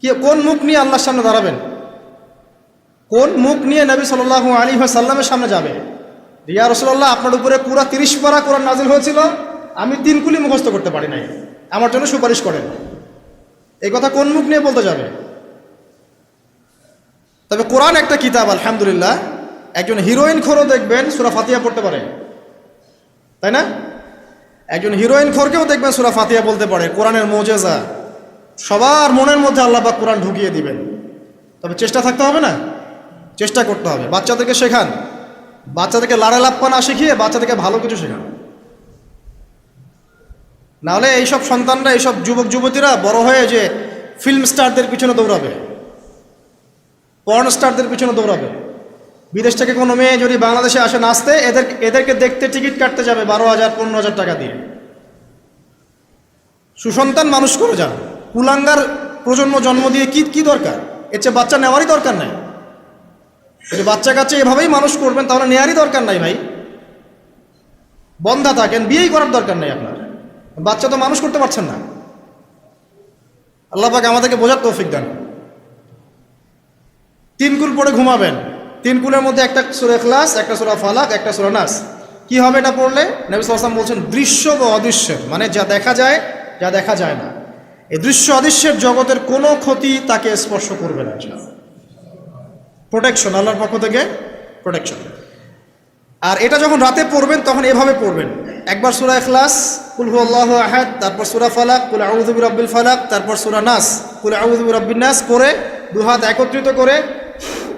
কি, কোন মুখ নিয়ে আল্লাহর সামনে দাঁড়াবেন? কোন মুখ নিয়ে নবী সাল আলী সাল্লামের সামনে যাবে? রিয়া রসল্লাহ আপনার উপরে পুরা তিরিশ পারা কোরআন নাজিল হয়েছিল, আমি তিন কুলি মুখস্থ করতে পারি নাই। আমার জন্য সুপারিশ করেন। এই কথা কোন মুখ নিয়ে বলতে যাবে? তবে কোরআন একটা কিতাব, আলহামদুলিল্লাহ। একজন হিরোইন খোরও দেখবেন, সুরা ফাতিয়া পড়তে পারে। তাই না? একজন হিরোইন খোরকেও দেখবেন, সুরা ফাতিয়া বলতে পারে। কোরআনের মোজেজা। সবার মনের মধ্যে আল্লাপাক কোরআন ঢুকিয়ে দিবেন। তবে চেষ্টা থাকতে হবে না? চেষ্টা করতে হবে। বাচ্চাদেরকে শেখান। বাচ্চাদেরকে লাড়ে লাপ্পা না শিখিয়ে বাচ্চাদেরকে ভালো কিছু শেখান। নাহলে এইসব সন্তানরা, এইসব যুবক যুবতীরা বড় হয়ে যে ফিল্ম স্টারদের পিছনে দৌড়াবে। পর্ন স্টারদের পিছনে দৌড়াবে। বিদেশ থেকে কোনো মেয়ে যদি বাংলাদেশে আসে নাচতে, এদের, এদেরকে দেখতে টিকিট কাটতে যাবে বারো হাজার, পনেরো হাজার টাকা দিয়ে। সুসন্তান মানুষ করে যান। কুলাঙ্গার প্রজন্ম জন্ম দিয়ে কি কি দরকার? এর চেয়ে বাচ্চা নেওয়ারই দরকার নাই। যদি বাচ্চা কাচ্চা এভাবেই মানুষ করবেন, তাহলে নেওয়ারই দরকার নাই ভাই। বন্ধা থাকেন, বিয়েই করার দরকার নাই আপনার। বাচ্চা তো মানুষ করতে পারছেন না। আল্লাহ পাক আমাদেরকে বোঝার তৌফিক দেন। তিন কুল পড়ে ঘুমাবেন। তিন কুলের মধ্যে একটা সুরা ক্লাস একটা সুরা ফালাক, একটা সুরা নাস। কি হবে এটা পড়লে? নবী সালাম বলছেন, দৃশ্য বা অদৃশ্য মানে যা দেখা যায়, যা দেখা যায় না। এই দৃশ্য অদৃশ্যের জগতের কোনো ক্ষতি তাকে স্পর্শ করবে না। প্রোটেকশন আল্লাহর পক্ষ থেকে প্রোটেকশন আর এটা যখন রাতে পড়বেন, তখন এভাবে পড়বেন। একবার সুরা এখলাস কুল আল্লাহ আহাদ, তারপর সুরা ফালাক, কুল আউদুবি রব্বিল ফালাক, তারপর সুরা নাস, কুল আউদুবি রব্বিন নাস পরে দু হাত একত্রিত করে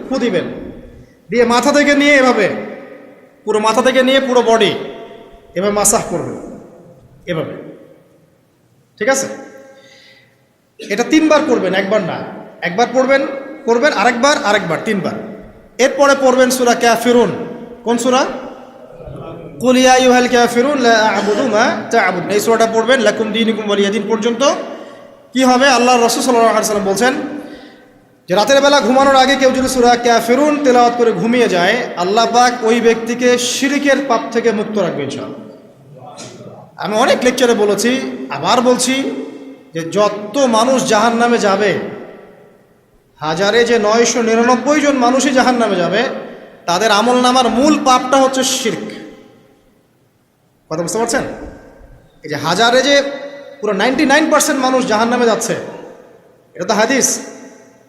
ফু দিবেন। দিয়ে মাথা থেকে নিয়ে এভাবে, পুরো মাথা থেকে নিয়ে পুরো বডি এভাবে মাসাহ করবেন। এভাবে। ঠিক আছে? এটা তিনবার করবেন একবার না। একবার পড়বেন করবেন আরেকবার আরেকবার, তিনবার। এরপরে পড়বেন সুরা ক্যাফিরুন কোন সুরা? কুলিয়া ইউহাল ক্যাফিরুন লা আ'বুদু মা তা'বুদ এই সূরাটা পড়বেন, লাকুম দীনুকুম ওয়ালিয়াদিন পর্যন্ত। কি হবে? আল্লাহ রাসূল সাল্লাল্লাহু সাল্লাম বলছেন যে রাতের বেলা ঘুমানোর আগে কেউ যদি সুরা ক্যাফিরুন তেলাওয়াত করে ঘুমিয়ে যায়, আল্লাহ পাক ওই ব্যক্তিকে শিরিকের পাপ থেকে মুক্ত রাখবে ইনশাআল্লাহ। আমি অনেক লেকচারে বলেছি, আবার বলছি যে যত মানুষ জাহান নামে যাবে, হাজারে যে নয়শো নিরানব্বই জন মানুষই জাহান নামে যাবে, তাদের আমল নামার মূল পাপটা হচ্ছে শির্ক। কথা বুঝতে পারছেন? এই যে হাজারে যে পুরো নাইনটি নাইন পার্সেন্ট মানুষ জাহান নামে যাচ্ছে, এটা তো হাদিস।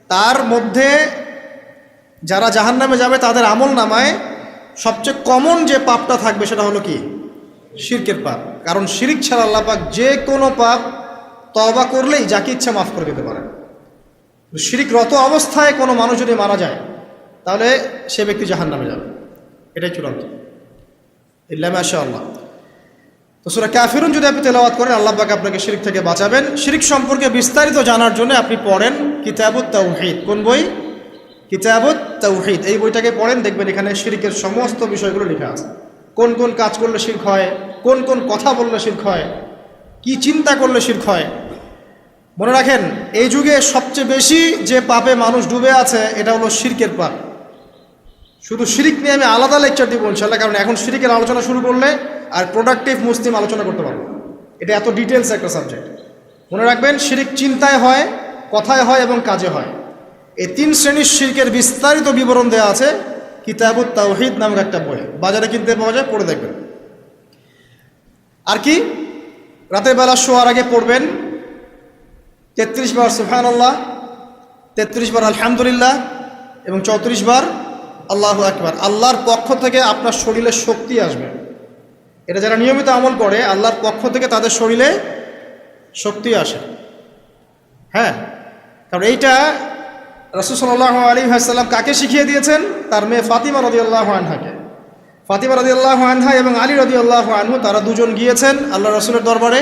তার মধ্যে যারা জাহান নামে যাবে, তাদের আমল নামায় সবচেয়ে কমন যে পাপটা থাকবে, সেটা হলো কি? শিরকের পাপ। কারণ শিরিক ছাড়া আল্লাহ পাক যে কোনো পাপ তবা করলেই যাকে ইচ্ছা মাফ করে দিতে পারে। শিরিকরত অবস্থায় কোনো মানুষ যদি মারা যায়, তাহলে সে ব্যক্তি জাহান নামে যাবে। এটাই চূড়ান্ত। ইল্লাম আল্লাহ তো সুরা ক্যাফিরুন যদি আপনি তেলাওয়াত করেন, আল্লাহ পাক আপনাকে শিরিক থেকে বাঁচাবেন। শিরিক সম্পর্কে বিস্তারিত জানার জন্য আপনি পড়েন কিতাবুত তাওহিদ। কোন বই? কিতাবুত তাওহিদ। এই বইটাকে পড়েন, দেখবেন এখানে শিরিকের সমস্ত বিষয়গুলো লেখা আছে। কোন কোন কাজ করলে শির্ক হয়, কোন কোন কথা বললে শির্ক হয়, কি চিন্তা করলে শির্ক হয় মনে রাখেন, এই যুগে সবচেয়ে বেশি যে পাপে মানুষ ডুবে আছে, এটা হলো শিরকের পাপ। শুধু শিরিক নিয়ে আমি আলাদা লেকচার দিব ইনশাল্লাহ কারণ এখন শিরিকের আলোচনা শুরু করলে আর প্রোডাক্টিভ মুসলিম আলোচনা করতে পারব। এটা এত ডিটেলস একটা সাবজেক্ট মনে রাখবেন, শিরিক চিন্তায় হয়, কথায় হয় এবং কাজে হয়। এই তিন শ্রেণির শিরকের বিস্তারিত বিবরণ দেওয়া আছে, কিতাবুত তাওহিদ নামক একটা বই। বাজারে কিনতে পাওয়া যায়, পড়ে দেখবেন। আর কি? রাতের বেলা শোয়ার আগে পড়বেন তেত্রিশ বার সুফান আল্লাহ তেত্রিশ বার আলহামদুলিল্লাহ এবং চৌত্রিশ বার আল্লাহ একবার আল্লাহর পক্ষ থেকে আপনার শরীরে শক্তি আসবে। এটা যারা নিয়মিত আমল করে, আল্লাহর পক্ষ থেকে তাদের শরীরে শক্তি আসে। হ্যাঁ কারণ এইটা রসুসল্লাহ আলী হাসাল্লাম কাকে শিখিয়ে দিয়েছেন? তার মেয়ে ফাতিমা রদি আল্লাহ আনহাকে। ফাতিমা রদি আল্লাহ আনহা এবং আলী রদি আল্লাহ আনহু, তারা দুজন গিয়েছেন আল্লাহ রসুলের দরবারে।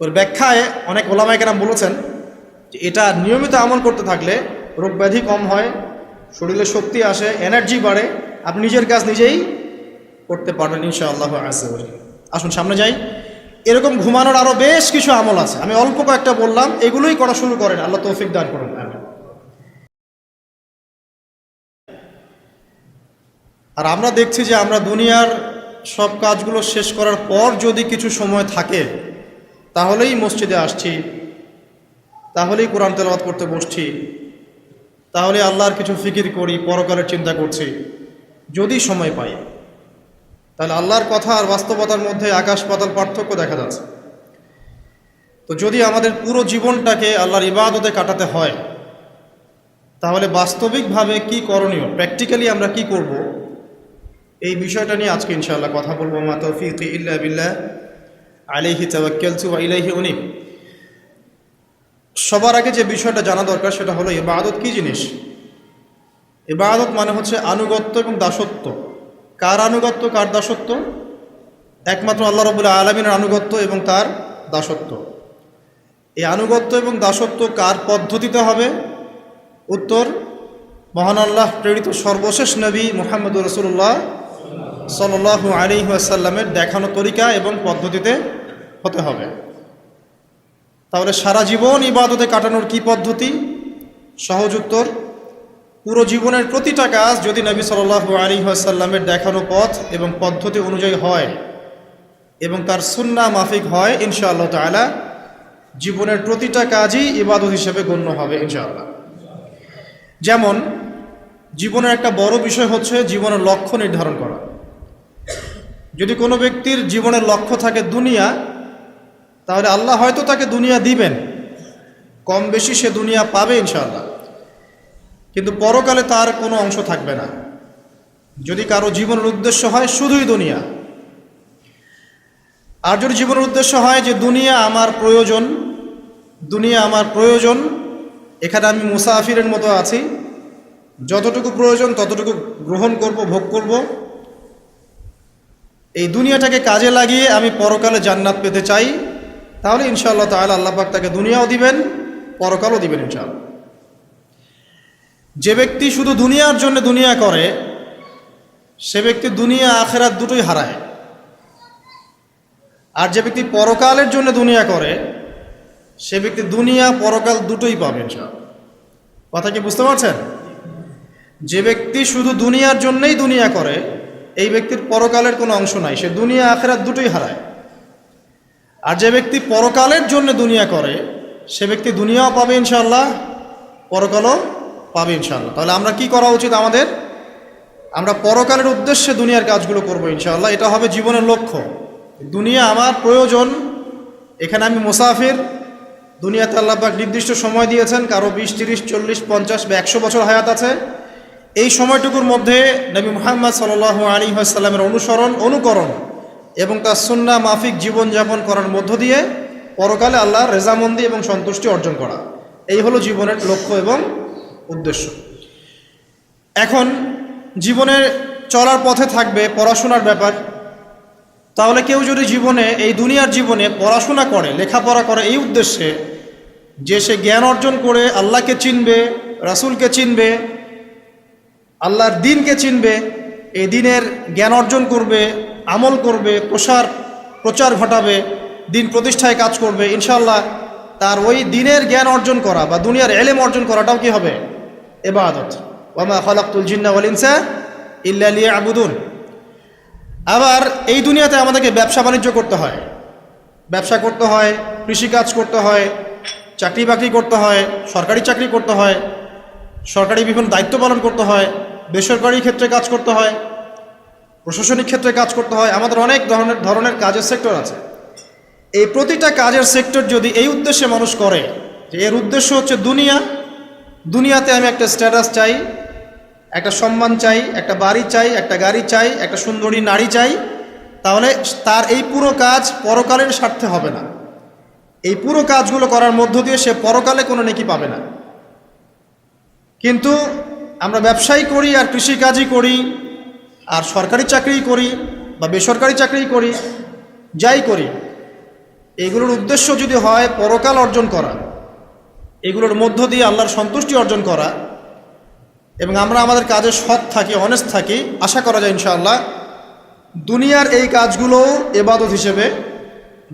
তোর ব্যাখ্যায় অনেক ওলামাইকেরাম বলেছেন যে এটা নিয়মিত আমল করতে থাকলে রোগ ব্যাধি কম হয়, শরীরে শক্তি আসে এনার্জি বাড়ে, আপনি নিজের কাজ নিজেই করতে পারবেন ইনশাআল্লাহ আসে আসুন সামনে যাই। এরকম ঘুমানোর আরও বেশ কিছু আমল আছে। আমি অল্প কয়েকটা বললাম, এগুলোই করা শুরু করেন। আল্লাহ তৌফিক দান করুন। আর আমরা দেখছি যে আমরা দুনিয়ার সব কাজগুলো শেষ করার পর যদি কিছু সময় থাকে তাহলেই মসজিদে আসছি, তাহলেই কোরআন তেলাওয়াত করতে বসছি, তাহলে আল্লাহর কিছু ফিকির করি, পরকালের চিন্তা করছি, যদি সময় পাই। তাহলে আল্লাহর কথা আর বাস্তবতার মধ্যে আকাশ পাতাল পার্থক্য দেখা যাচ্ছে। তো যদি আমাদের পুরো জীবনটাকে আল্লাহর ইবাদতে কাটাতে হয়, তাহলে বাস্তবিকভাবে কি করণীয়, প্র্যাকটিক্যালি আমরা কি করব, এই বিষয়টা নিয়ে আজকে ইনশাআল্লাহ কথা বলব। মা তৌফিক ইল্লা বিল্লাহ। আলাইহি তাওয়াক্কালতু ওয়া ইলাইহি উনিব। সবার আগে যে বিষয়টা জানা দরকার সেটা হলো ইবাদত কি জিনিস? ইবাদত মানে হচ্ছে আনুগত্য এবং দাসত্ব। কার আনুগত্য, কার দাসত্ব? একমাত্র আল্লাহ রবুল্লা আলমিনের আনুগত্য এবং তার দাসত্ব। এই আনুগত্য এবং দাসত্ব কার পদ্ধতিতে হবে? উত্তর, মহান আল্লাহ প্রেরিত সর্বশেষ নবী মোহাম্মদ রসুল্লাহ সাল্লু আলী আসাল্লামের দেখানো তরিকা এবং পদ্ধতিতে হতে হবে। তাহলে সারা জীবন ইবাদতে কাটানোর কি পদ্ধতি? সহজ উত্তর, পুরো জীবনের প্রতিটা কাজ যদি নবী সাল্লু আলী আসাল্লামের দেখানো পথ এবং পদ্ধতি অনুযায়ী হয় এবং তার সুন্না মাফিক হয়, ইনশাআল্লাহ তালা জীবনের প্রতিটা কাজই ইবাদত হিসেবে গণ্য হবে, ইনশাআল্লাহ। যেমন, জীবনের একটা বড় বিষয় হচ্ছে জীবনের লক্ষ্য নির্ধারণ করা। যদি কোনো ব্যক্তির জীবনের লক্ষ্য থাকে দুনিয়া, তাহলে আল্লাহ হয়তো তাকে দুনিয়া দিবেন। কম বেশি সে দুনিয়া পাবে ইনশাআল্লাহ। কিন্তু পরকালে তার কোনো অংশ থাকবে না। যদি কারও জীবনের উদ্দেশ্য হয় শুধুই দুনিয়া। আর যদি জীবনের উদ্দেশ্য হয় যে দুনিয়া আমার প্রয়োজন, দুনিয়া আমার প্রয়োজন, এখানে আমি মুসাফিরের মতো আছি। যতটুকু প্রয়োজন ততটুকু গ্রহণ করব, ভোগ করব। এই দুনিয়াটাকে কাজে লাগিয়ে আমি পরকালে জান্নাত পেতে চাই, তাহলে ইনশাআল্লাহ তাহলে আল্লাহ পাক তাকে দুনিয়াও দিবেন, পরকালও দিবেন ইনশাআল্লাহ। যে ব্যক্তি শুধু দুনিয়ার জন্য দুনিয়া করে, সে ব্যক্তি দুনিয়া, আখেরাত দুটোই হারায়। আর যে ব্যক্তি পরকালের জন্য দুনিয়া করে, সে ব্যক্তি দুনিয়া, পরকাল দুটোই পাবে কথা কি বুঝতে পারছেন? যে ব্যক্তি শুধু দুনিয়ার জন্যই দুনিয়া করে এই ব্যক্তির পরকালের কোনো অংশ নাই। সে দুনিয়া, আখেরাত দুটোই হারায়। আর যে ব্যক্তি পরকালের জন্য দুনিয়া করে, সে ব্যক্তি দুনিয়াও পাবে ইনশাল্লাহ পরকালও পাবে ইনশাল্লাহ তাহলে আমরা কি করা উচিত আমাদের? আমরা পরকালের উদ্দেশ্যে দুনিয়ার কাজগুলো করব ইনশাল্লাহ এটা হবে জীবনের লক্ষ্য। দুনিয়া আমার প্রয়োজন। এখানে আমি মুসাফির। দুনিয়াতে আল্লাহবাক নির্দিষ্ট সময় দিয়েছেন। কারও বিশ, তিরিশ, চল্লিশ, পঞ্চাশ বা একশো বছর হায়াত আছে। এই সময়টুকুর মধ্যে নবী মোহাম্মদ সাল আলী সাল্লামের অনুসরণ, অনুকরণ এবং তার সুন্না মাফিক জীবনযাপন করার মধ্য দিয়ে পরকালে আল্লাহর রেজামন্দি এবং সন্তুষ্টি অর্জন করা। এই হলো জীবনের লক্ষ্য এবং উদ্দেশ্য। এখন জীবনে চলার পথে থাকবে পড়াশোনার ব্যাপার। তাহলে কেউ যদি জীবনে, এই দুনিয়ার জীবনে পড়াশোনা করে, লেখাপড়া করে এই উদ্দেশ্যে যে সে জ্ঞান অর্জন করে আল্লাহকে চিনবে, রাসুলকে চিনবে আল্লাহর দিনকে চিনবে, এই দিনের জ্ঞান অর্জন করবে, আমল করবে, প্রসার, প্রচার ঘটাবে, দিন প্রতিষ্ঠায় কাজ করবে ইনশাল্লাহ তার ওই দিনের জ্ঞান অর্জন করা বা দুনিয়ার এলেম অর্জন করাটাও কি হবে? এবাদত। ওয়ামা খলাকুল জিন্না ওয়াল ইনসা ইল্লা লিয়া আবুদুন আবার এই দুনিয়াতে আমাদেরকে ব্যবসা বাণিজ্য করতে হয়। ব্যবসা করতে হয়, কৃষিকাজ করতে হয়, চাকরি বাকরি করতে হয়, সরকারি চাকরি করতে হয়, সরকারি বিভিন্ন দায়িত্ব পালন করতে হয় বেসরকারি ক্ষেত্রে কাজ করতে হয়, প্রশাসনিক ক্ষেত্রে কাজ করতে হয়, আমাদের অনেক ধরনের ধরনের কাজের সেক্টর আছে। এই প্রতিটা কাজের সেক্টর যদি এই উদ্দেশ্যে মানুষ করে, যে এর উদ্দেশ্য হচ্ছে দুনিয়া, দুনিয়াতে আমি একটা স্ট্যাটাস চাই, একটা সম্মান চাই, একটা বাড়ি চাই, একটা গাড়ি চাই, একটা সুন্দরী নারী চাই, তাহলে তার এই পুরো কাজ পরকালের স্বার্থে হবে না। এই পুরো কাজগুলো করার মধ্য দিয়ে সে পরকালে কোনো নেকি পাবে না। কিন্তু আমরা ব্যবসাই করি আর কৃষিকাজই করি, আর সরকারি চাকরি করি বা বেসরকারি চাকরি করি, যাই করি। এগুলোর উদ্দেশ্য যদি হয় পরকাল অর্জন করা, এগুলোর মধ্য দিয়ে আল্লাহর সন্তুষ্টি অর্জন করা, এবং আমরা আমাদের কাজে সৎ থাকি অনেস্ট থাকি, আশা করা যায় ইনশাআল্লাহ, দুনিয়ার এই কাজগুলো এবাদত হিসেবে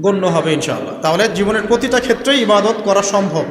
গণ্য হবে ইনশাআল্লাহ। তাহলে জীবনের প্রতিটা ক্ষেত্রেই ইবাদত করা সম্ভব।